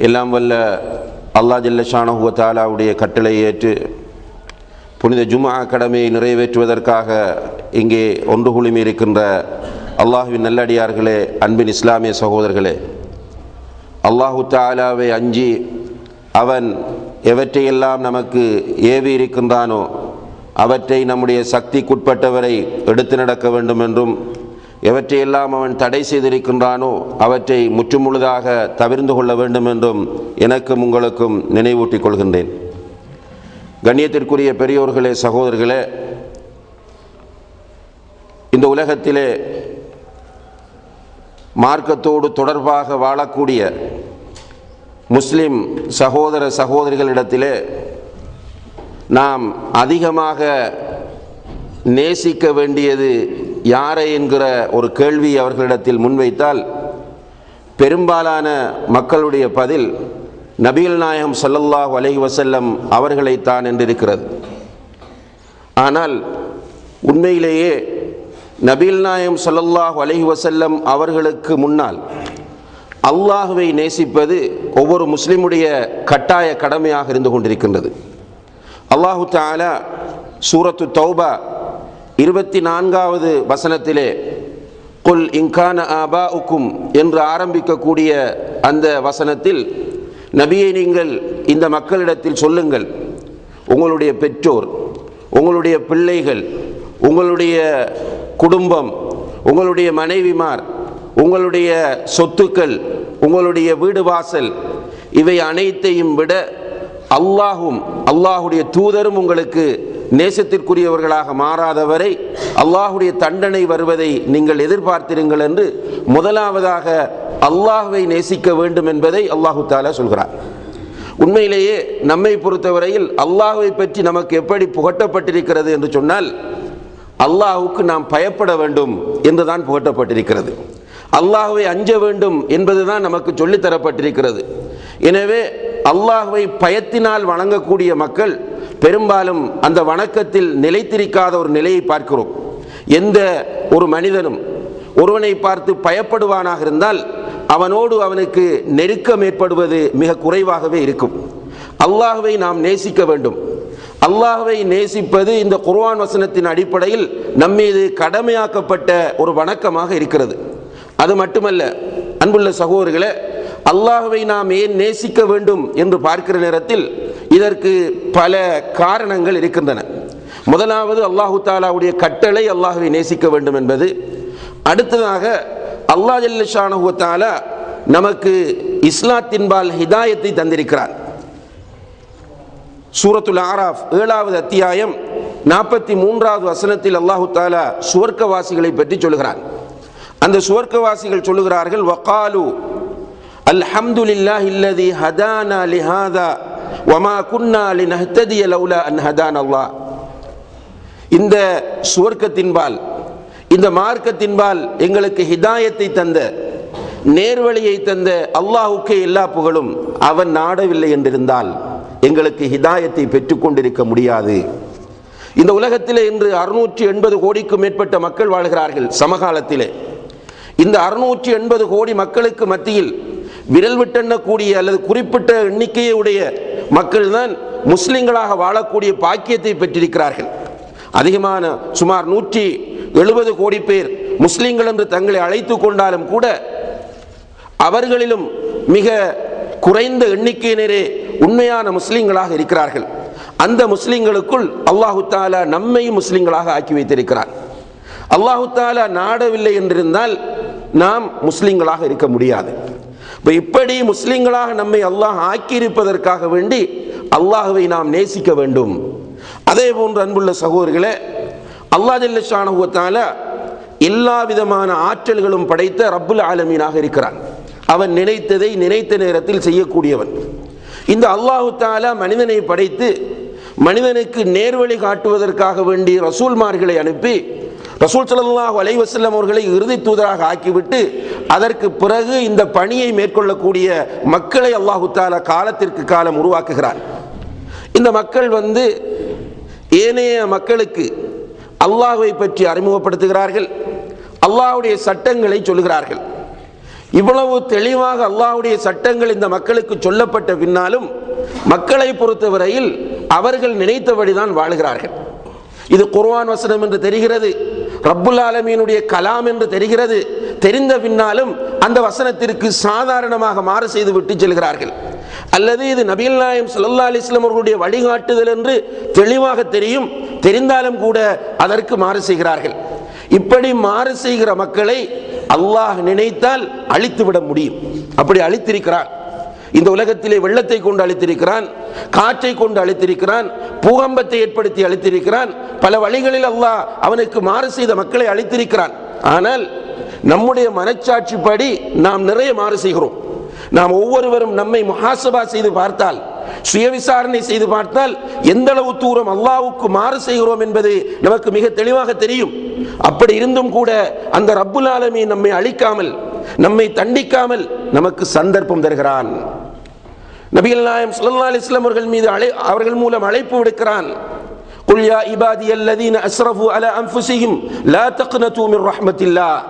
எல்லாம் வல்ல அல்லா ஜல்லஷானஹுவ தாலாவுடைய கட்டளை ஏற்று புனித ஜுமா கடமையை நிறைவேற்றுவதற்காக இங்கே ஒன்று குழுமி இருக்கின்ற அல்லாஹுவின் நல்லடியார்களே அன்பின் இஸ்லாமிய சகோதரர்களே. அல்லாஹு தாலாவை அஞ்சி அவன் எவற்றையெல்லாம் நமக்கு ஏவி இருக்கின்றானோ அவற்றை நம்முடைய சக்திக்குட்பட்டவரை எடுத்து நடக்க வேண்டும் என்றும் எவற்றையெல்லாம் அவன் தடை செய்திருக்கின்றானோ அவற்றை முற்றுமுழுதாக தவிர்ந்து கொள்ள வேண்டும் என்றும் எனக்கும் உங்களுக்கும் நினைவூட்டிக் கொள்கின்றேன். கண்ணியத்திற்குரிய பெரியோர்களே சகோதரர்களே இந்த உலகத்திலே மார்க்கத்தோடு தொடர்பாக வாழக்கூடிய முஸ்லிம் சகோதர சகோதரிகளிடத்திலே நாம் அதிகமாக நேசிக்க வேண்டியது யாரை என்கிற ஒரு கேள்வி அவர்களிடத்தில் முன்வைத்தால் பெரும்பாலான மக்களுடைய பதில் நபிகள் நாயகம் சல்லல்லாஹ் அலை வசல்லம் அவர்களைத்தான் என்றிருக்கிறது. ஆனால் உண்மையிலேயே நபீல் நாயம் சல்லல்லாஹ் அலஹி வசல்லம் அவர்களுக்கு முன்னால் அல்லாஹுவை நேசிப்பது ஒவ்வொரு முஸ்லிமுடைய கட்டாய கடமையாக இருந்து கொண்டிருக்கின்றது. அல்லாஹு தாலா சூரத்து தௌபா இருபத்தி நான்காவது வசனத்திலே குல் இங்கான ஆபா உக்கும் என்று ஆரம்பிக்கக்கூடிய அந்த வசனத்தில் நபியை நீங்கள் இந்த மக்களிடத்தில் சொல்லுங்கள். உங்களுடைய பெற்றோர் உங்களுடைய பிள்ளைகள் உங்களுடைய குடும்பம் உங்களுடைய மனைவிமார் உங்களுடைய சொத்துக்கள் உங்களுடைய வீடு வாசல் இவை அனைத்தையும் விட அல்லாஹும் அல்லாஹுடைய தூதரும் உங்களுக்கு நேசத்திற்குரியவர்களாக மாறாதவரை அல்லாஹுடைய தண்டனை வருவதை நீங்கள் எதிர்பார்த்திருங்கள் என்று முதலாவதாக அல்லாஹுவை நேசிக்க வேண்டும் என்பதை அல்லாஹு தாலா சொல்கிறார். உண்மையிலேயே நம்மை பொறுத்தவரையில் அல்லாஹுவை பற்றி நமக்கு எப்படி புகட்டப்பட்டிருக்கிறது என்று சொன்னால் அல்லாஹுக்கு நாம் பயப்பட வேண்டும் என்றுதான் புகட்டப்பட்டிருக்கிறது. அல்லாஹுவை அஞ்ச வேண்டும் என்பதுதான் நமக்கு சொல்லித்தரப்பட்டிருக்கிறது. எனவே அல்லாஹுவை பயத்தினால் வணங்கக்கூடிய மக்கள் பெரும்பாலும் அந்த வணக்கத்தில் நிலைத்திருக்காத ஒரு நிலையை பார்க்கிறோம். எந்த ஒரு மனிதனும் ஒருவனை பார்த்து பயப்படுவானாக இருந்தால் அவனோடு அவனுக்கு நெருக்கம் ஏற்படுவது மிக குறைவாகவே இருக்கும். அல்லாஹுவை நாம் நேசிக்க வேண்டும். அல்லாஹுவை நேசிப்பது இந்த குர்வான் வசனத்தின் அடிப்படையில் நம்மீது கடமையாக்கப்பட்ட ஒரு வணக்கமாக இருக்கிறது. அது மட்டுமல்ல அன்புள்ள சகோதரர்களே அல்லாஹுவை நாம் ஏன் நேசிக்க வேண்டும் என்று பார்க்கிற நேரத்தில் இதற்கு பல காரணங்கள் இருக்கின்றன. முதலாவது அல்லாஹு தாலாவுடைய கட்டளை அல்லாஹுவை நேசிக்க வேண்டும் என்பது. அடுத்ததாக அல்லாஹ் அல்லா தாலா நமக்கு இஸ்லாத்தின்பால் ஹிதாயத்தை தந்திருக்கிறார். சூரத்துல் ஆராஃப் ஏழாவது அத்தியாயம் நாற்பத்தி மூன்றாவது வசனத்தில் அல்லாஹு தாலா சுவர்க்கவாசிகளை பற்றி சொல்கிறான் அந்த சுவர்க்கவாசிகள் சொல்லுகிறார்கள் வகாலு அல்ஹம்துலில்லாஹ் இல்லதி ஹதானா லிஹாதா வமா குன்னா லினஹ்ததிய லௌலா அன் ஹதான் அல்லாஹ் இந்த சுவர்க்கத்தின்பால் இந்த மார்க்கத்தின்பால் எங்களுக்கு ஹிதாயத்தை தந்த நேர்வழியை தந்த அல்லாஹுக்கே எல்லா புகழும் அவன் நாடவில்லை என்றிருந்தால் எங்களுக்கு ஹிதாயத்தை பெற்றுக்கொண்டிருக்க முடியாது. இந்த உலகத்திலே இன்று அறுநூற்றி எண்பது கோடிக்கும் மேற்பட்ட மக்கள் வாழ்கிறார்கள் சமகாலத்திலே. இந்த அறுநூற்றி எண்பது கோடி மக்களுக்கு மத்தியில் விரல் விட்டெண்ணக்கூடிய அல்லது குறிப்பிட்ட எண்ணிக்கையுடைய மக்கள் தான் முஸ்லிம்களாக வாழக்கூடிய பாக்கியத்தை பெற்றிருக்கிறார்கள். அதிகமான சுமார் நூற்றி எழுபது கோடி பேர் முஸ்லிம்கள் என்று தங்களை அழைத்து கொண்டாலும் கூட அவர்களிலும் மிக குறைந்த எண்ணிக்கையினரே உண்மையான முஸ்லிம்களாக இருக்கிறார்கள். அந்த முஸ்லிம்களுக்குள் அல்லாஹு தாலா நம்மையும் முஸ்லிம்களாக ஆக்கி வைத்திருக்கிறார் அல்லாஹு தாலா நாடவில்லை என்றிருந்தால் நாம் முஸ்லிம்களாக இருக்க முடியாது. இப்போ இப்படி முஸ்லீம்களாக நம்மை அல்லாஹ் ஆக்கியிருப்பதற்காக வேண்டி அல்லாஹுவை நாம் நேசிக்க வேண்டும். அதே போன்று அன்புள்ள சகோதரர்களே அல்லா ஜல்லஷானுவத்தால எல்லா விதமான ஆற்றல்களும் படைத்த ரப்புல் ஆலமீனாக இருக்கிறான். அவன் நினைத்ததை நினைத்த நேரத்தில் செய்யக்கூடியவன். இந்த அல்லாஹு தாலா மனிதனை படைத்து மனிதனுக்கு நேர்வழி காட்டுவதற்காக வேண்டி ரசூல்மார்களை அனுப்பி ரசூல் ஸல்லல்லாஹு அலைவசல்லம் அவர்களை இறுதி தூதராக ஆக்கிவிட்டு அதற்கு பிறகு இந்த பணியை மேற்கொள்ளக்கூடிய மக்களை அல்லாஹு தாலா காலத்திற்கு காலம் உருவாக்குகிறார். இந்த மக்கள் வந்து ஏனைய மக்களுக்கு அல்லாஹுவை பற்றி அறிமுகப்படுத்துகிறார்கள். அல்லாஹுடைய சட்டங்களை சொல்கிறார்கள் இவ்வளவு தெளிவாக அல்லாஹ்வுடைய சட்டங்கள் இந்த மக்களுக்கு சொல்லப்பட்ட பின்னாலும் மக்களை பொறுத்தவரையில் அவர்கள் நினைத்தபடிதான் வாழ்கிறார்கள். இது குர்வான் வசனம் என்று தெரிகிறது. ரப்புல் ஆலமீனுடைய கலாம் என்று தெரிகிறது. தெரிந்த பின்னாலும் அந்த வசனத்திற்கு சாதாரணமாக மாறு செய்து விட்டு செல்கிறார்கள். அல்லது இது நபிகள் நாயம் சல்லா அலைஹி அவர்களுடைய வழிகாட்டுதல் என்று தெளிவாக தெரியும். தெரிந்தாலும் கூட அதற்கு மாறு செய்கிறார்கள். இப்படி மாறு செய்கிற மக்களை அல்லாஹ் நினைத்தால் அழித்து விட முடியும். அப்படி அழித்திருக்கிறார் இந்த உலகத்திலே வெள்ளத்தை கொண்டு அழித்திருக்கிறான் காற்றை கொண்டு அழித்திருக்கிறான் பூகம்பத்தை ஏற்படுத்தி அழித்திருக்கிறான் பல வழிகளில் அல்லாஹ் அவனுக்கு மாறு செய்த மக்களை அழித்திருக்கிறான். ஆனால் நம்முடைய மனச்சாட்சிப்படி நாம் நிறைய மாறு செய்கிறோம். நாம் ஒவ்வொருவரும் நம்மை முஹாசபா செய்து பார்த்தால் சுய விசாரணை செய்து பார்த்தால் எந்த அளவு தூரம் அல்லாவுக்கு மாறு செய்கிறோம் என்பது நமக்கு மிக தெளிவாக தெரியும். அப்படி இருந்தும் கூட அந்த ரப்புல் ஆலமி நம்மை அழிக்காமல் நம்மை தண்டிக்காமல் நமக்கு சந்தர்ப்பம் தருகிறான். நபிகள் நாயம் சுல்லா அலைஹி அவர்கள் மீது அழை அவர்கள் மூலம் அழைப்பு விடுக்கிறான். குல்யா இபாதி இபாதிய அஸ்ரஃபு அலா அன்ஃபுஸிஹிம் லா தக்னது மின் ரஹ்மத்தில்லாஹ்.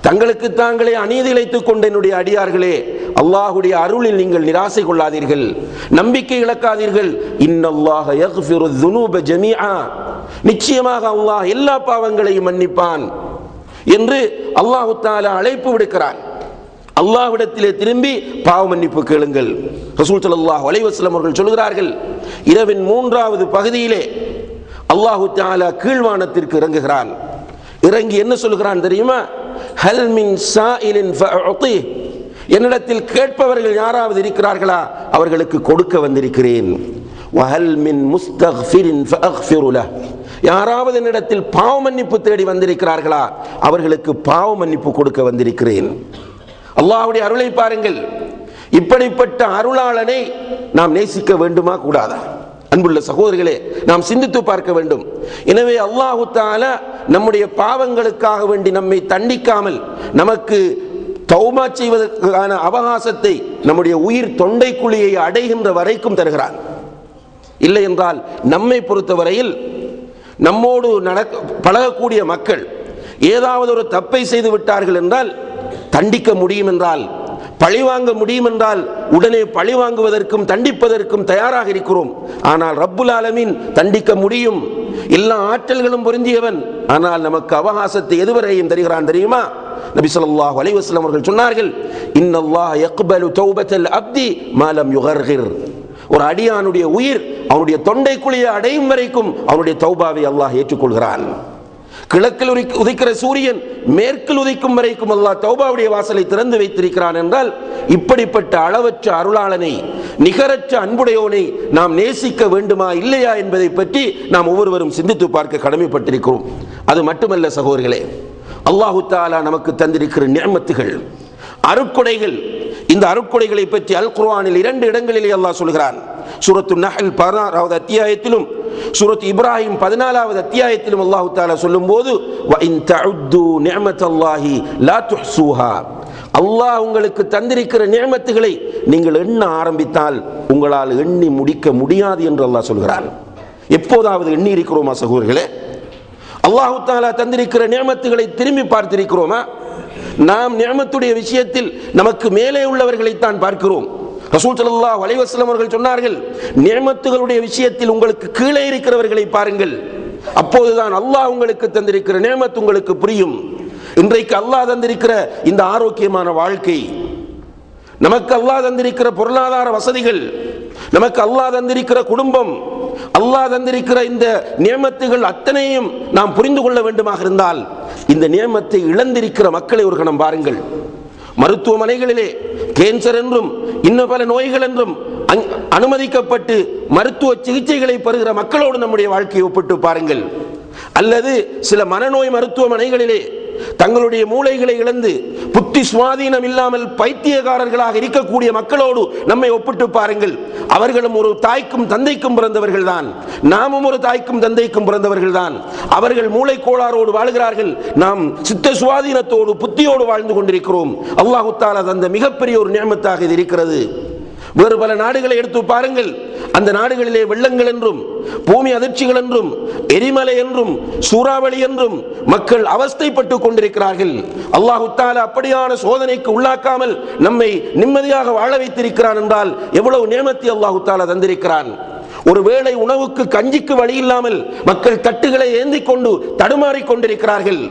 தங்களுக்கு தாங்களே அநீதி இழைத்துக் கொண்ட என்னுடைய அடியார்களே அல்லாஹுடைய அருளில் நீங்கள் நிராசை கொள்ளாதீர்கள் நம்பிக்கை இழக்காதீர்கள். இன்னல்லாஹ யக்ஃபிரு துனூப ஜமீஆ. நிச்சயமாக அல்லாஹ் எல்லா பாவங்களையும் மன்னிப்பான் என்று அல்லாஹு தாலா அழைப்பு விடுக்கிறான். அல்லாஹ்விடத்திலே திரும்பி பாவ மன்னிப்பு கேளுங்கள். ரசூல் சல்லாஹ் அலைவாஸ்லம் அவர்கள் சொல்கிறார்கள் இரவின் மூன்றாவது பகுதியிலே அல்லாஹு தாலா கீழ்வானத்திற்கு இறங்குகிறான். இறங்கி என்ன சொல்கிறான் தெரியுமா? ஹல்மின் சாயிலின் என்னிடத்தில் கேட்பவர்கள் யாராவது இருக்கிறார்களா? அவர்களுக்கு கொடுக்க வந்திருக்கிறேன். வஹல் மின் முஸ்தக்ஃபிரின் ஃபஅக்ஃபிரு யாராவது என்னிடத்தில் பாவ மன்னிப்பு தேடி வந்திருக்கிறார்களா? அவர்களுக்கு பாவ மன்னிப்பு கொடுக்க வந்திருக்கிறேன். அல்லாஹுடைய அருளை பாருங்கள். இப்படிப்பட்ட அருளாளனை நாம் நேசிக்க வேண்டுமா கூடாதா? அன்புள்ள சகோதரிகளே நாம் சிந்தித்து பார்க்க வேண்டும். எனவே அல்லாஹு தால நம்முடைய பாவங்களுக்காக வேண்டி நம்மை தண்டிக்காமல் நமக்கு தௌமா செய்வதற்கான அவகாசத்தை நம்முடைய உயிர் தொண்டைக்குழியை அடைகின்ற வரைக்கும் தருகிறான் இல்லை என்றால் நம்மை பொறுத்தவரையில் நம்மோடு நடக்க பழகக்கூடிய மக்கள் ஏதாவது ஒரு தப்பை செய்து விட்டார்கள் என்றால் தண்டிக்க முடியும் என்றால் பழிவாங்க முடியும் என்றால் உடனே பழி வாங்குவதற்கும் தண்டிப்பதற்கும் தயாராக இருக்கிறோம். ஆனால் ரப்புல் ஆலமீன் தண்டிக்க முடியும். எல்லா ஆற்றல்களும் பொருந்தியவன். ஆனால் நமக்கு அவகாசத்தை எதுவரையும் தருகிறான் தெரியுமா? நபி சொல்லாஹ் அலைவாஸ்லாம் அவர்கள் சொன்னார்கள் இன்னல்லாஹ் யக்பலு தௌபத்தல் அப்தி மாலம் யுகர்கிர். ஒரு அடியானுடைய உயிர் அவனுடைய தொண்டைக்குழியை அடையும் வரைக்கும் அவனுடைய தௌபாவை அல்லாஹ் ஏற்றுக்கொள்கிறான். கிழக்கில் உதிக்கிற சூரியன் மேற்கில் உதிக்கும் வரைக்கும் அல்லாஹ் தௌபாவுடைய வாசலை திறந்து வைத்திருக்கிறான் என்றால் இப்படிப்பட்ட அளவற்ற அருளாளனை நிகரற்ற அன்புடையோனை நாம் நேசிக்க வேண்டுமா இல்லையா என்பதை பற்றி நாம் ஒவ்வொருவரும் சிந்தித்து பார்க்க கடமைப்பட்டிருக்கிறோம். அது மட்டுமல்ல சகோதரிகளே அல்லாஹு தாலா நமக்கு தந்திருக்கிற நியமத்துகள் அருட்கொடைகள். இந்த அருட்கொடைகளை பற்றி அல் குர்ஆனில் இரண்டு இடங்களிலே அல்லாஹ் சொல்கிறான். சூரத்து நஹல் பதினாறாவது அத்தியாயத்திலும் சூரத் இப்ராஹிம் பதினாலாவது அத்தியாயத்திலும் அல்லாஹு தாலா சொல்லும் போது அல்லாஹ் உங்களுக்கு தந்திருக்கிற நியமத்துகளை நீங்கள் எண்ண ஆரம்பித்தால் உங்களால் எண்ணி முடிக்க முடியாது என்று அல்லாஹ் சொல்கிறான். எப்போதாவது எண்ணி இருக்கிறோமா சகோதரர்களே? அல்லாஹு தாலா தந்திருக்கிற நியமத்துகளை திரும்பி பார்த்திருக்கிறோமா? நாம் நியமத்துடைய விஷயத்தில் நமக்கு மேலே உள்ளவர்களைத்தான் பார்க்கிறோம். ரசூல் சல்லா வலைவசலம் அவர்கள் சொன்னார்கள் நியமத்துகளுடைய விஷயத்தில் உங்களுக்கு கீழே இருக்கிறவர்களை பாருங்கள். அப்போதுதான் அல்லாஹ் உங்களுக்கு தந்திருக்கிற நியமத்து உங்களுக்கு புரியும். இன்றைக்கு அல்லாஹ் தந்திருக்கிற இந்த ஆரோக்கியமான வாழ்க்கை நமக்கு அல்லாஹ் தந்திருக்கிற பொருளாதார வசதிகள் நமக்கு அல்லாஹ் தந்திருக்கிற குடும்பம் அல்லாஹ் தந்திருக்கிற இந்த நியமத்துகள் அத்தனையும் நாம் புரிந்து கொள்ள வேண்டுமாக இருந்தால் இந்த நியமத்தை இழந்திருக்கிற மக்களை ஒரு கணம் பாருங்கள். மருத்துவமனைகளிலே கேன்சர் என்றும் இன்னும் பல நோய்கள் என்றும் அனுமதிக்கப்பட்டு மருத்துவ சிகிச்சைகளை பெறுகிற மக்களோடு நம்முடைய வாழ்க்கையை ஒப்பிட்டு பாருங்கள். அல்லது சில மனநோய் மருத்துவமனைகளிலே தங்களுடைய மூளைகளை இழந்து புத்தி சுவாதீனம் இல்லாமல் பைத்தியக்காரர்களாக இருக்கக்கூடிய மக்களோடு நம்மை ஒப்பிட்டு பாருங்கள். அவர்களும் ஒரு தாய்க்கும் தந்தைக்கும் பிறந்தவர்கள் தான் நாமும் ஒரு தாய்க்கும் தந்தைக்கும் பிறந்தவர்கள் தான் அவர்கள் மூளை கோளாறோடு வாழ்கிறார்கள். நாம் சித்த சுவாதீனத்தோடு புத்தியோடு வாழ்ந்து கொண்டிருக்கிறோம். அல்லாஹு தாலா தந்த மிகப்பெரிய ஒரு நியமத்தாக இது இருக்கிறது. வேறு பல நாடுகளை எடுத்து பாருங்கள். அந்த நாடுகளிலே வெள்ளங்கள் என்றும் பூமி அதிர்ச்சிகள் என்றும் எரிமலை என்றும் சூறாவளி என்றும் மக்கள் அவஸ்தைப்பட்டு கொண்டிருக்கிறார்கள். அல்லாஹு தால அப்படியான சோதனைக்கு உள்ளாக்காமல் நம்மை நிம்மதியாக வாழ வைத்திருக்கிறான் என்றால் எவ்வளவு நேமத்தை அல்லாஹு தாலா தந்திருக்கிறான். ஒருவேளை உணவுக்கு கஞ்சிக்கு வழி இல்லாமல் மக்கள் தட்டுகளை ஏந்தி கொண்டு தடுமாறிக் கொண்டிருக்கிறார்கள்.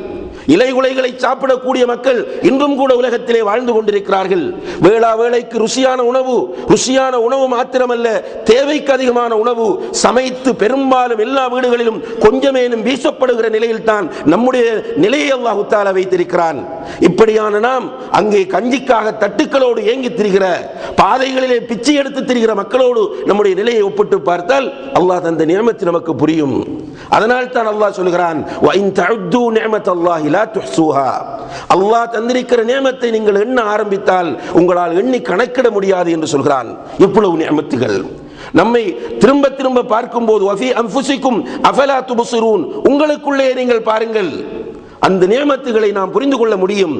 இலை உலைகளை சாப்பிடக்கூடிய மக்கள் இன்றும் கூட உலகத்திலே வாழ்ந்து கொண்டிருக்கிறார்கள். வேளா வேளைக்கு ருசியான உணவு ருசியான உணவு மாத்திரமல்ல தேவைக்கு அதிகமான உணவு சமைத்து பெரும்பாலும் எல்லா வீடுகளிலும் கொஞ்சமேனும் வீசப்படுகிற நிலையில் தான் நம்முடைய நிலையை அல்லாஹு தாலா வைத்திருக்கிறான். இப்படியான நாம் அங்கே கஞ்சிக்காக தட்டுக்களோடு ஏங்கி திரிகிற பாதைகளிலே பிச்சை எடுத்து திரிகிற மக்களோடு நம்முடைய நிலையை ஒப்பிட்டு பார்த்தால் அல்லாஹ் தந்த நியமத்தை நமக்கு புரியும். அதனால் தான் அல்லாஹ் சொல்கிறான் அல்லாஹ் தந்திருக்கிற நியமத்தை நீங்கள் எண்ண ஆரம்பித்தால் உங்களால் எண்ணி கணக்கிட முடியாது என்று சொல்கிறான். இவ்வளவு நியமத்துகள். நம்மை திரும்ப திரும்ப பார்க்கும்போது வஃபி அஃபலா துபுசுரூன் உங்களுக்குள்ளே நீங்கள் பாருங்கள். அந்த நியமத்துகளை நாம் புரிந்து கொள்ள முடியும்.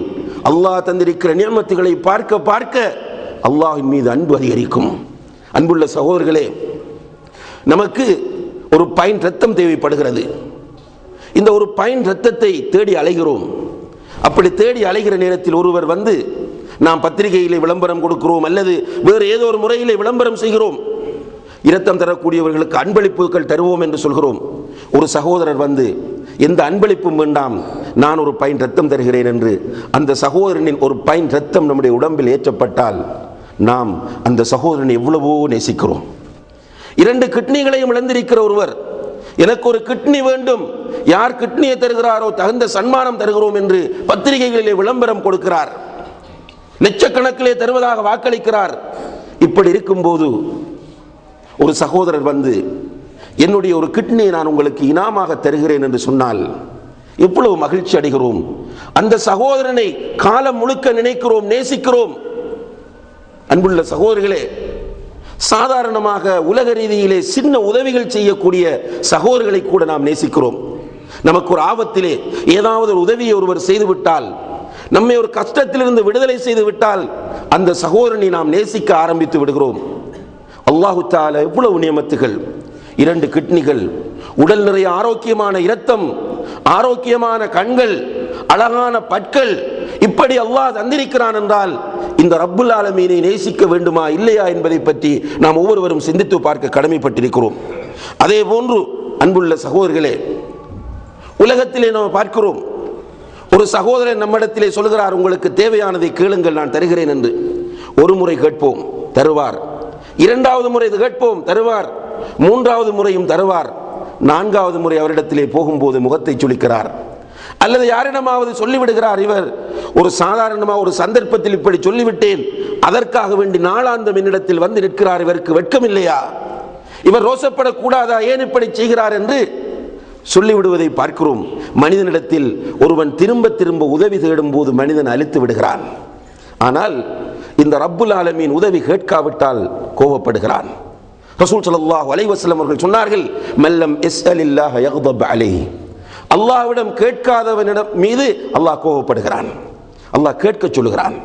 அல்லாஹ் தந்திருக்கிற நியமத்துகளை பார்க்க பார்க்க அல்லாஹின் மீது அன்பு அதிகரிக்கும். அன்புள்ள சகோதரர்களே நமக்கு ஒரு பைன் ரத்தம் தேவைப்படுகிறது. இந்த ஒரு பைன் ரத்தத்தை தேடி அலைகிறோம். அப்படி தேடி அலைகிற நேரத்தில் ஒருவர் வந்து நாம் பத்திரிகையிலே விளம்பரம் கொடுக்கிறோம் அல்லது வேறு ஏதோ ஒரு முறையிலே விளம்பரம் செய்கிறோம். இரத்தம் தரக்கூடியவர்களுக்கு அன்பளிப்புகள் தருவோம் என்று சொல்கிறோம். ஒரு சகோதரர் வந்து எந்த அன்பளிப்பும் வேண்டாம் நான் ஒரு பைன் ரத்தம் தருகிறேன் என்று அந்த சகோதரனின் ஒரு பைன் ரத்தம் நம்முடைய உடம்பில் ஏற்றப்பட்டால் நாம் அந்த சகோதரனை எவ்வளவோ நேசிக்கிறோம். இரண்டு கிட்னிகளையும் இழந்திருக்கிற ஒருவர் எனக்கு ஒரு கிட்னி வேண்டும். யார் கிட்னியை தருகிறாரோ தகுந்த சன்மானம் தருகிறோம் என்று பத்திரிகைகளிலே விளம்பரம் கொடுக்கிறார். லட்சக்கணக்கிலே தருவதாக வாக்களிக்கிறார். இப்படி இருக்கும்போது ஒரு சகோதரர் வந்து என்னுடைய ஒரு கிட்னியை நான் உங்களுக்கு இனாமாக தருகிறேன் என்று சொன்னால் எவ்வளவு மகிழ்ச்சி அடைகிறோம். அந்த சகோதரனை காலம் முழுக்க நினைக்கிறோம் நேசிக்கிறோம். அன்புள்ள சகோதரர்களே சாதாரணமாக உலக ரீதியிலே சின்ன உதவிகள் செய்யக்கூடிய சகோதரர்களை கூட நாம் நேசிக்கிறோம். நமக்கு ஒரு ஆபத்திலே ஏதாவது ஒரு உதவியை ஒருவர் செய்துவிட்டால் நம்மை ஒரு கஷ்டத்திலிருந்து விடுதலை செய்து விட்டால் அந்த சகோதரனை நாம் நேசிக்க ஆரம்பித்து விடுகிறோம். அல்லாஹு தால எவ்வளவு நியமத்துகள் இரண்டு கிட்னிகள் உடல் நிறைய ஆரோக்கியமான இரத்தம் ஆரோக்கியமான கண்கள் அழகான பற்கள் இப்படி அல்லாஹ் தந்திருக்கிறான் என்றால் இந்த ரப்புல் ஆலமீனை நேசிக்க வேண்டுமா இல்லையா என்பதை பற்றி நாம் ஒவ்வொருவரும் சிந்தித்து பார்க்க கடமைப்பட்டிருக்கிறோம். அதே போன்று அன்புள்ள சகோதரர்களே உலகத்திலே நாம் பார்க்கிறோம். ஒரு சகோதரன் நம்மிடத்திலே சொல்கிறார் உங்களுக்கு தேவையானதை கேளுங்கள் நான் தருகிறேன் என்று. ஒரு முறை கேட்போம் தருவார். இரண்டாவது முறை இது கேட்போம் தருவார். மூன்றாவது முறையும் தருவார். நான்காவது முறை அவரிடத்திலே போகும்போது முகத்தை சுளிக்கிறார். அல்லது யாரிடமாவது சொல்லிவிடுகிறார் இவர் ஒரு சாதாரணமாக ஒரு சந்தர்ப்பத்தில் இப்படி சொல்லிவிட்டேன் அதற்காக வேண்டி நாளாந்தம் என்னிடத்தில் வந்து நிற்கிறார் இவருக்கு வெட்கம் இல்லையா இவர் ரோசப்படக்கூடாதா? ஏன் இப்படி செய்கிறார் என்று சொல்லிவிடுவதை பார்க்கிறோம். மனிதனிடத்தில் ஒருவன் திரும்ப திரும்ப உதவி தேடும் போது மனிதன் அழித்து விடுகிறான். ஆனால் இந்த ரப்புல் ஆலமின் உதவி கேட்காவிட்டால் கோபப்படுகிறான். ரசூல் ஸல்லல்லாஹு அலைவாஸ்லம் அவர்கள் சொன்னார்கள் மல்லம் இஸ்அலில்லாஹ யக்தப் அலை அல்லாஹ்விடம் கேட்காதவனிடம் மீது அல்லாஹ் கோபப்படுகிறான் அல்லாஹ் கேட்க சொல்லுகிறான்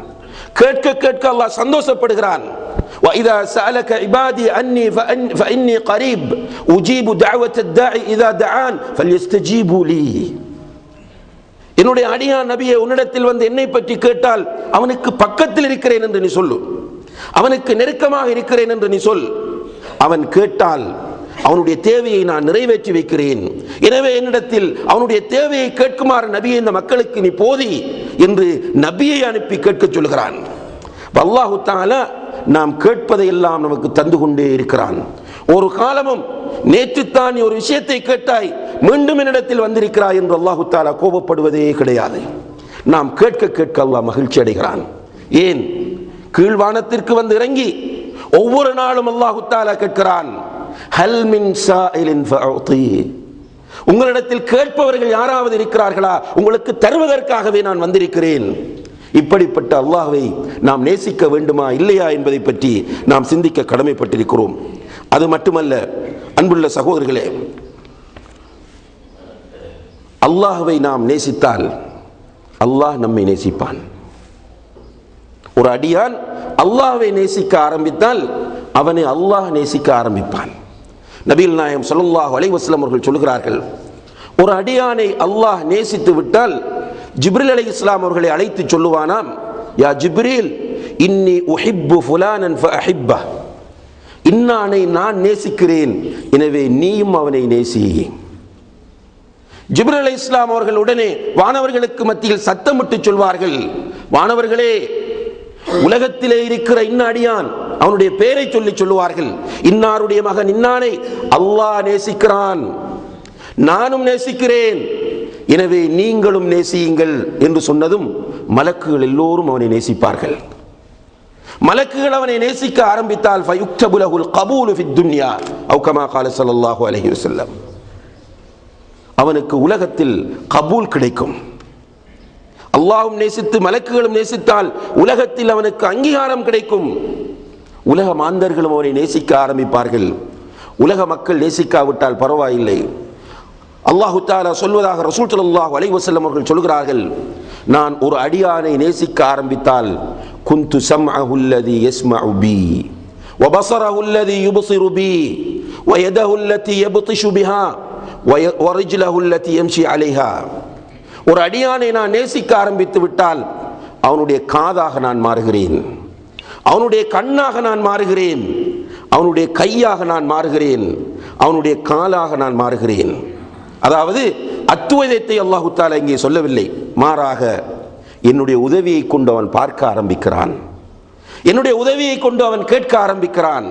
கேட்க கேட்க அல்லாஹ் சந்தோஷப்படுகிறான் وإذا سألك عبادي أني فأن- فإني قريب أجيب دعوة الداعي إذا دعان فليستجيبوا لي என்னுடைய அடியான் நபியை உன்னிடத்தில் வந்து என்னை பற்றி கேட்டால் அவனுக்கு பக்கத்தில் இருக்கிறேன் என்று நீ சொல்லு அவனுக்கு நெருக்கமாக இருக்கிறேன் என்று நீ சொல் அவன் கேட்டால் அவனுடைய தேவையை நான் நிறைவேற்றி வைக்கிறேன். எனவே என்னிடத்தில் அவனுடைய தேவையை கேட்குமாறு நபியை இந்த மக்களுக்கு நீ போதி என்று நபியை அனுப்பி கேட்கச் சொல்கிறான். அப்ப அல்லாஹு தாலா நாம் கேட்பதை எல்லாம் நமக்கு தந்து கொண்டே இருக்கிறான். ஒரு காலமும் நேற்றுத்தான் நீ ஒரு விஷயத்தை கேட்டாய் மீண்டும் என்னிடத்தில் வந்திருக்கிறாய் என்று அல்லாஹு தாலா கோபப்படுவதே கிடையாது. நாம் கேட்க கேட்க அல்லாஹ் மகிழ்ச்சி அடைகிறான். ஏன்? கீழ்வானத்திற்கு வந்து இறங்கி ஒவ்வொரு நாளும் அல்லாஹு தாலா கேட்கிறான். ஹல் சாயிலின் உங்களிடத்தில் கேட்பவர்கள் யாராவது இருக்கிறார்களா? உங்களுக்கு தருவதற்காகவே நான் வந்திருக்கிறேன். இப்படிப்பட்ட அல்லாஹ்வை நாம் நேசிக்க வேண்டுமா இல்லையா என்பதை பற்றி நாம் சிந்திக்க கடமைப்பட்டிருக்கிறோம். அது மட்டுமல்ல அன்புள்ள சகோதரர்களே அல்லாஹுவை நாம் நேசித்தால் அல்லாஹ் நம்மை நேசிப்பான். ஒரு அடியான் அல்லாஹ்வை நேசிக்க ஆரம்பித்தால் அவனை அல்லாஹ் நேசிக்க ஆரம்பிப்பான். நபீல் நாயம் ஸல்லல்லாஹு அலைவாஸ்லம் அவர்கள் சொல்கிறார்கள் ஒரு அடியானை அல்லாஹ் நேசித்து விட்டால் ஜிப்ரில் அலி இஸ்லாம் அவர்களை அழைத்து சொல்லுவானாம் யா ஜிப்ரில் இன்னி உஹிப்பு ஃபுலானன் ஃபஹிப்பா இன்னானை நான் நேசிக்கிறேன் எனவே நீயும் அவனை நேசியே. ஜிப்ரல் அலை இஸ்லாம் அவர்கள் உடனே வானவர்களுக்கு மத்தியில் சத்தமிட்டு சொல்வார்கள் வானவர்களே உலகத்திலே இருக்கிற இன்ன அடியான் அவனுடைய பெயரை சொல்லி சொல்லுவார்கள். இன்னாருடைய மகன் இன்னானை? அல்லாஹ் நேசிக்கிறான். நானும் நேசிக்கிறேன். எனவே நீங்களும் நேசியுங்கள் என்று சொன்னதும் மலக்குகள் எல்லோரும் அவனை நேசிப்பார்கள். மலக்குகள் அவனை நேசிக்க ஆரம்பித்தால் ஃபயுக்தபு கபூலு ஃபித் துன்யா அவு கால ஸல்லல்லாஹு அவனுக்கு உலகத்தில் கபூல் கிடைக்கும். அல்லாஹும் நேசித்து மலக்குகளும் நேசித்தால் உலகத்தில் அவனுக்கு அங்கீகாரம் கிடைக்கும். உலக மாந்தர்களும் அவனை நேசிக்க ஆரம்பிப்பார்கள் உலக மக்கள் நேசிக்காவிட்டால் பரவாயில்லை அல்லாஹு தாலா சொல்வதாக ரசூல் ஸல்லல்லாஹு அலைஹி வஸல்லம் அவர்கள் சொல்கிறார்கள் நான் ஒரு அடியானை நேசிக்க ஆரம்பித்தால் குந்து சம்அஹு அல்லதி யஸ்மஉ பி وبصره الذي يبصر بي ويده التي يبطش بها وي- ورجله التي يمشي عليها ஒரு அடியானை நான் நேசிக்க ஆரம்பித்து விட்டால் அவனுடைய காதாக நான் மாறுகிறேன் அவனுடைய கண்ணாக நான் மாறுகிறேன். அவனுடைய கையாக நான் மாறுகிறேன். அவனுடைய காலாக நான் மாறுகிறேன். அதாவது அத்துவதத்தை அல்லாஹு தாலா இங்கே சொல்லவில்லை. மாறாக என்னுடைய உதவியை கொண்டு அவன் பார்க்க ஆரம்பிக்கிறான். என்னுடைய உதவியை கொண்டு அவன் கேட்க ஆரம்பிக்கிறான்.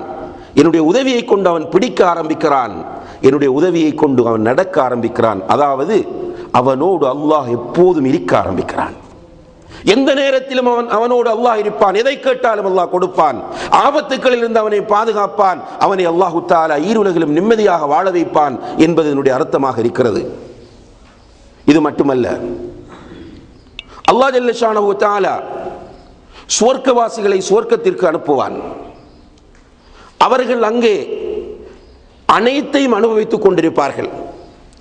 என்னுடைய உதவியை கொண்டு அவன் பிடிக்க ஆரம்பிக்கிறான். என்னுடைய உதவியை கொண்டு அவன் நடக்க ஆரம்பிக்கிறான். அதாவது அவனோடு அல்லாஹ் எப்போதும் இருக்க ஆரம்பிக்கிறான். எந்த நேரத்திலும் அவன் அவனோடு அல்லாஹ் இருப்பான். எதை கேட்டாலும் அல்லாஹ் கொடுப்பான். ஆபத்துக்களில் இருந்து அவனை பாதுகாப்பான். அவனை அல்லாஹு தாலா ஈருலகிலும் நிம்மதியாக வாழ வைப்பான் என்பது என்னுடைய அர்த்தமாக இருக்கிறது. இது மட்டுமல்ல. அல்லாஹ் ஜல்லஷானு தாலா சுவர்க்கவாசிகளை சுவர்க்கத்திற்கு அனுப்புவான். அவர்கள் அங்கே அனைத்தையும் அனுபவித்துக் கொண்டிருப்பார்கள்.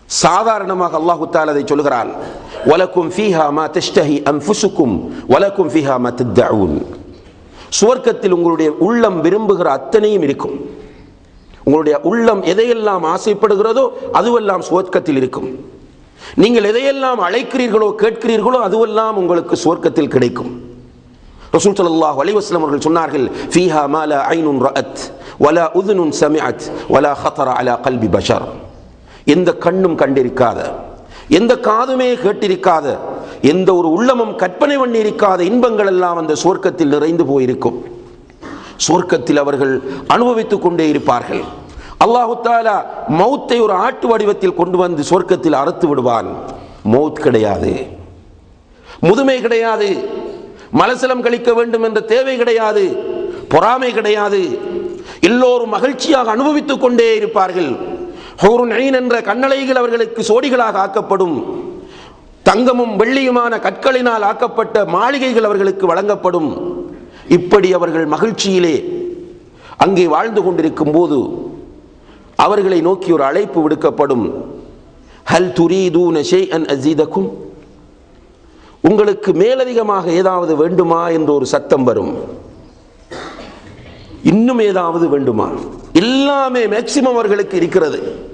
சாதாரணமாக அல்லாஹு தால் அதை சொல்கிறான். வலக்கும் ஃபீஹா மா திஷ்டஹி அன்ஃபுசுக்கும் வலக்கும் ஃபீஹா மா தித்தவுன் சுவர்க்கத்தில் உங்களுடைய உள்ளம் விரும்புகிற அத்தனையும் இருக்கும். உங்களுடைய உள்ளம் எதையெல்லாம் ஆசைப்படுகிறதோ அதுவெல்லாம் சுவர்க்கத்தில் இருக்கும். நீங்கள் எதையெல்லாம் அழைக்கிறீர்களோ கேட்கிறீர்களோ அதுவெல்லாம் உங்களுக்கு சுவர்க்கத்தில் கிடைக்கும். ரசூல் சல்லாஹ் அலிவாஸ்லம் அவர்கள் சொன்னார்கள் ஃபீஹா மாலா ஐனுன் ரஅத் வலா உதுனுன் சமிஅத் வலா ஹத்தரா அலா கல்வி பஷார். எந்த கண்ணும் கண்டிருக்காத எந்த காதுமே கேட்டிருக்காத எந்த ஒரு உள்ளமும் கற்பனை பண்ணி இருக்காத இன்பங்கள் எல்லாம் அந்த சுவர்க்கத்தில் நிறைந்து போயிருக்கும். சுவர்க்கத்தில் அவர்கள் அனுபவித்துக் கொண்டே இருப்பார்கள். அல்லாஹு தாலா மௌத்தை ஒரு ஆட்டு வடிவத்தில் கொண்டு வந்து சொர்க்கத்தில் அறுத்து விடுவான். மௌத் கிடையாது. முதுமை கிடையாது. மலசலம் கழிக்க வேண்டும் என்ற தேவை கிடையாது. பொறாமை கிடையாது. எல்லோரும் மகிழ்ச்சியாக அனுபவித்துக் கொண்டே இருப்பார்கள். ஹூருன் ஐன் என்ற கண்ணலைகள் அவர்களுக்கு சோடிகளாக ஆக்கப்படும். தங்கமும் வெள்ளியுமான கற்களினால் ஆக்கப்பட்ட மாளிகைகள் அவர்களுக்கு வழங்கப்படும். இப்படி அவர்கள் மகிழ்ச்சியிலே அங்கே வாழ்ந்து கொண்டிருக்கும் போது அவர்களை நோக்கி ஒரு அழைப்பு விடுக்கப்படும். ஹல் துரீது நஷே அன் அசீதக்கும் உங்களுக்கு மேலதிகமாக ஏதாவது வேண்டுமா? என்று ஒரு சத்தம் வரும். இன்னும் ஏதாவது வேண்டுமா? எல்லாமே மேக்சிமம் அவர்களுக்கு இருக்கிறது.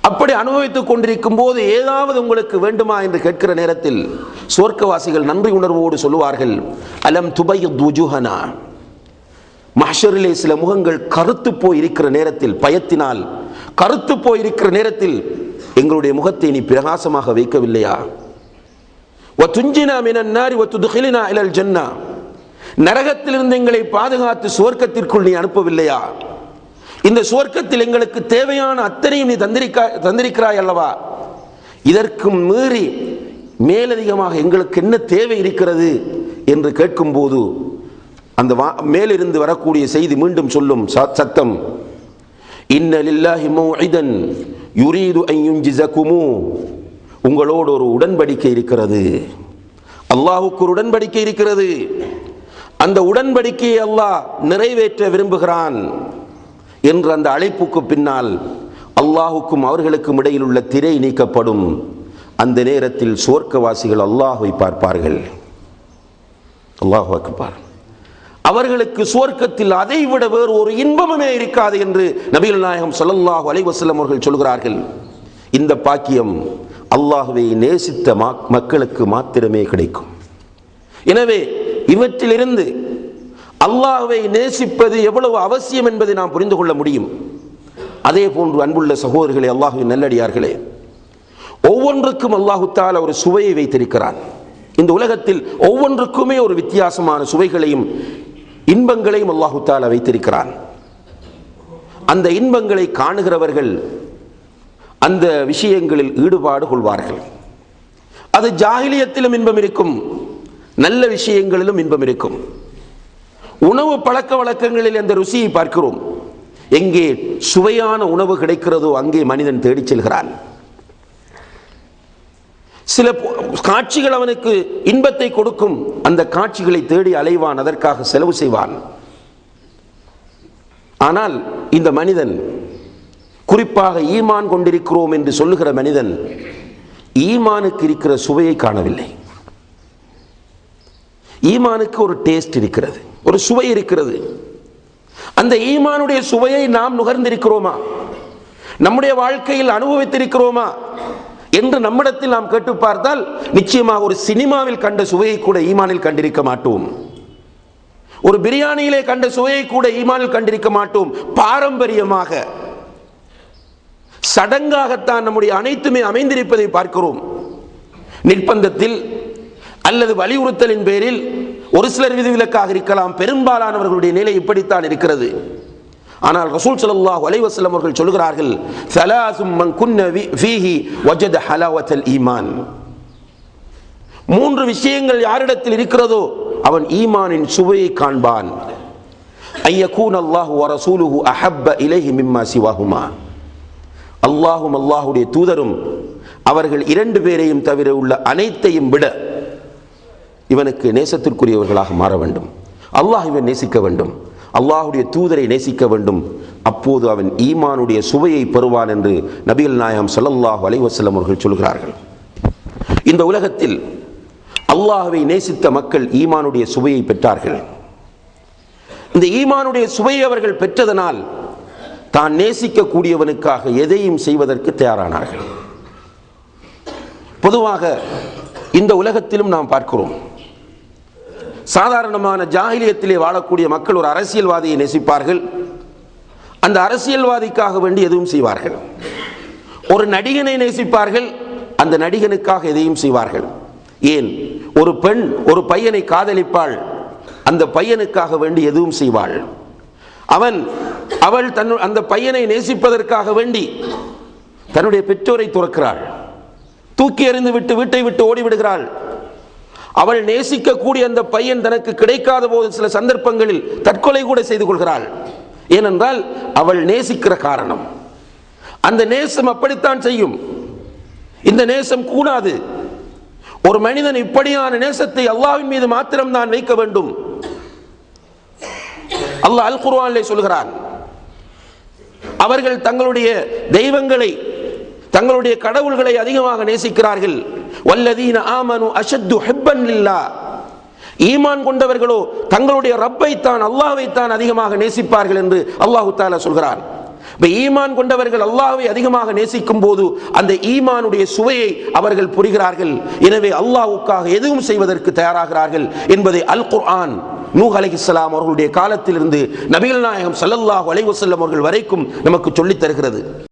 அப்படி அனுபவித்துக் கொண்டிருக்கும் போது ஏதாவது உங்களுக்கு வேண்டுமா என்று கேட்கிற நேரத்தில் சொர்க்கவாசிகள் நன்றி உணர்வோடு சொல்லுவார்கள் அலம் துபை துஜுஹனா மஹரிலே சில முகங்கள் கருத்து போய் இருக்கிற நேரத்தில் பயத்தினால் கருத்து போய் இருக்கிற நேரத்தில் எங்களுடைய முகத்தை நீ பிரகாசமாக வைக்கவில்லையா? வ துஞ்சினா மினன் நாரி மினன்னாரி ஒத்துதுகிலினா இலல் ஜென்னா. நரகத்திலிருந்து எங்களை பாதுகாத்து சுவர்க்கத்திற்குள் நீ அனுப்பவில்லையா? இந்த சுவர்க்கத்தில் எங்களுக்கு தேவையான அத்தனையும் நீ தந்திரிக்கா தந்திருக்கிறாய் அல்லவா? இதற்கும் மீறி மேலதிகமாக எங்களுக்கு என்ன தேவை இருக்கிறது என்று கேட்கும்போது அந்த வா மேலிருந்து வரக்கூடிய செய்தி மீண்டும் சொல்லும் ச- சத்தம். இன்னலில்லாஹி மௌஇதன் யுரீது அன் யுன்ஜிஸகுமு உங்களோடு ஒரு உடன்படிக்கை இருக்கிறது. அல்லாஹுக்கு ஒரு உடன்படிக்கை இருக்கிறது. அந்த உடன்படிக்கையை அல்லாஹ் நிறைவேற்ற விரும்புகிறான் என்ற அந்த அழைப்புக்கு பின்னால் அல்லாஹுக்கும் அவர்களுக்கும் இடையில் உள்ள திரை நீக்கப்படும். அந்த நேரத்தில் சோர்க்கவாசிகள் அல்லாஹை பார்ப்பார்கள். அல்லாஹ் அக்பர். அவர்களுக்கு சுவர்க்கத்தில் அதைவிட வேறு ஒரு இன்பமுமே இருக்காது என்று நபிகள் நாயகம் சொல்லல்லாஹு அலைவசல்லம் அவர்கள் சொல்கிறார்கள். இந்த பாக்கியம் அல்லாஹுவை நேசித்த மக்களுக்கு மாத்திரமே கிடைக்கும். எனவே இவற்றிலிருந்து அல்லாஹுவை நேசிப்பது எவ்வளவு அவசியம் என்பதை நாம் புரிந்து கொள்ள முடியும். அதே போன்று அன்புள்ள சகோதரர்களே அல்லாஹுவின் நல்லடியார்களே ஒவ்வொன்றுக்கும் அல்லாஹுத்தால் ஒரு சுவையை வைத்திருக்கிறான். இந்த உலகத்தில் ஒவ்வொன்றுக்குமே ஒரு வித்தியாசமான சுவைகளையும் இன்பங்களையும் அல்லாஹுத்தால வைத்திருக்கிறான். அந்த இன்பங்களை காணுகிறவர்கள் அந்த விஷயங்களில் ஈடுபாடு கொள்வார்கள். அது ஜாகிலியத்திலும் இன்பம் இருக்கும். நல்ல விஷயங்களிலும் இன்பம் இருக்கும். உணவு பழக்க வழக்கங்களில் அந்த ருசியை பார்க்கிறோம். எங்கே சுவையான உணவு கிடைக்கிறதோ அங்கே மனிதன் தேடிச் செல்கிறான். சில காட்சிகள் அவனுக்கு இன்பத்தை கொடுக்கும். அந்த காட்சிகளை தேடி அலைவான் அதற்காக செலவு செய்வான். ஆனால் இந்த மனிதன் குறிப்பாக ஈமான் கொண்டிருக்கிறோம் என்று சொல்லுகிற மனிதன் ஈமானுக்கு இருக்கிற சுவையை காணவில்லை. ஈமானுக்கு ஒரு டேஸ்ட் இருக்கிறது ஒரு சுவை இருக்கிறது. அந்த ஈமானுடைய சுவையை நாம் நுகர்ந்திருக்கிறோமா? நம்முடைய வாழ்க்கையில் அனுபவித்திருக்கிறோமா? என்று நம்மிடத்தில் நாம் கேட்டு பார்த்தால் நிச்சயமாக ஒரு சினிமாவில் கண்ட சுவையை கூட ஈமானில் கண்டிருக்க மாட்டோம். ஒரு பிரியாணியிலே கண்ட சுவையை கூட ஈமானில் கண்டிருக்க மாட்டோம். பாரம்பரியமாக சடங்காகத்தான் நம்முடைய அனைத்துமே அமைந்திருப்பதை பார்க்கிறோம். நிர்பந்தத்தில் அல்லது வலியுறுத்தலின் பேரில் ஒரு சிலர் விதிவிலக்காக இருக்கலாம். பெரும்பாலானவர்களுடைய நிலை இப்படித்தான் இருக்கிறது. ஆனால் ரசூல் ஸல்லல்லாஹு அலைஹி அவர்கள் சொல்கிறார்கள் ஸலாசும் மன் குன்ன வி- ஃபீஹி வஜத ஹலாவத்தல் ஈமான். மூன்று விஷயங்கள் யாரிடத்தில் இருக்கிறதோ அவன் ஈமானின் சுவையை காண்பான். ஐயகூன் அல்லாஹு ரசூலுஹு அஹப்ப இலைஹி மிம்மா சிவாஹுமா. அல்லாஹும் அல்லாஹுடைய தூதரும் அவர்கள் இரண்டு பேரையும் தவிர உள்ள அனைத்தையும் விட இவனுக்கு நேசத்திற்குரியவர்களாக மாற வேண்டும். அல்லாஹ் இவன் நேசிக்க வேண்டும். அல்லாஹுடைய தூதரை நேசிக்க வேண்டும். அப்போது அவன் ஈமானுடைய சுவையை பெறுவான் என்று நபிகள் நாயம் சல்லல்லாஹ் அலைஹி அவர்கள் சொல்கிறார்கள். இந்த உலகத்தில் அல்லாஹுவை நேசித்த மக்கள் ஈமானுடைய சுவையை பெற்றார்கள். இந்த ஈமானுடைய சுவையை அவர்கள் பெற்றதனால் தான் நேசிக்கக்கூடியவனுக்காக எதையும் செய்வதற்கு தயாரானார்கள். பொதுவாக இந்த உலகத்திலும் நாம் பார்க்கிறோம். சாதாரணமான ஜாகிலியத்திலே வாழக்கூடிய மக்கள் ஒரு அரசியல்வாதியை நேசிப்பார்கள். அந்த அரசியல்வாதிக்காக வேண்டி எதுவும் செய்வார்கள். ஒரு நடிகனை நேசிப்பார்கள் அந்த நடிகனுக்காக எதையும் செய்வார்கள். ஏன்? ஒரு பெண் ஒரு பையனை காதலிப்பாள் அந்த பையனுக்காக வேண்டி எதுவும் செய்வாள். அவன் அவள் தன் அந்த பையனை நேசிப்பதற்காக வேண்டி தன்னுடைய பெற்றோரை துறக்கிறாள். தூக்கி எறிந்து விட்டு வீட்டை விட்டு ஓடிவிடுகிறாள். அவள் நேசிக்கக்கூடிய அந்த பையன் தனக்கு கிடைக்காத போது சில சந்தர்ப்பங்களில் தற்கொலை கூட செய்து கொள்கிறாள். ஏனென்றால் அவள் நேசிக்கிற காரணம். அந்த நேசம் அப்படித்தான் செய்யும். இந்த நேசம் கூடாது. ஒரு மனிதன் இப்படியான நேசத்தை அல்லாவின் மீது மாத்திரம் தான் வைக்க வேண்டும். அல்லாஹ் அல் குர்ஆனிலே சொல்கிறான் அவர்கள் தங்களுடைய தெய்வங்களை தங்களுடைய கடவுள்களை அதிகமாக நேசிக்கிறார்கள். வல்லதீன ஆமனு அஷத்து ஹிப்பன் ஈமான் கொண்டவர்களோ தங்களுடைய ரப்பை தான் அல்லாஹ்வை தான் அதிகமாக நேசிப்பார்கள் என்று அல்லாஹு தாலா சொல்கிறான். இப்போ ஈமான் கொண்டவர்கள் அல்லாஹ்வை அதிகமாக நேசிக்கும் போது அந்த ஈமானுடைய சுவையை அவர்கள் புரிகிறார்கள். எனவே அல்லாஹ்வுக்காக எதுவும் செய்வதற்கு தயாராகிறார்கள் என்பதை அல் குர்ஆன் நூஹ் அலைஹிஸ்ஸலாம் அவர்களுடைய காலத்திலிருந்து நபிகள் நாயகம் சல்லல்லாஹ் அலைவசல்லம் அவர்கள் வரைக்கும் நமக்கு சொல்லித் தருகிறது.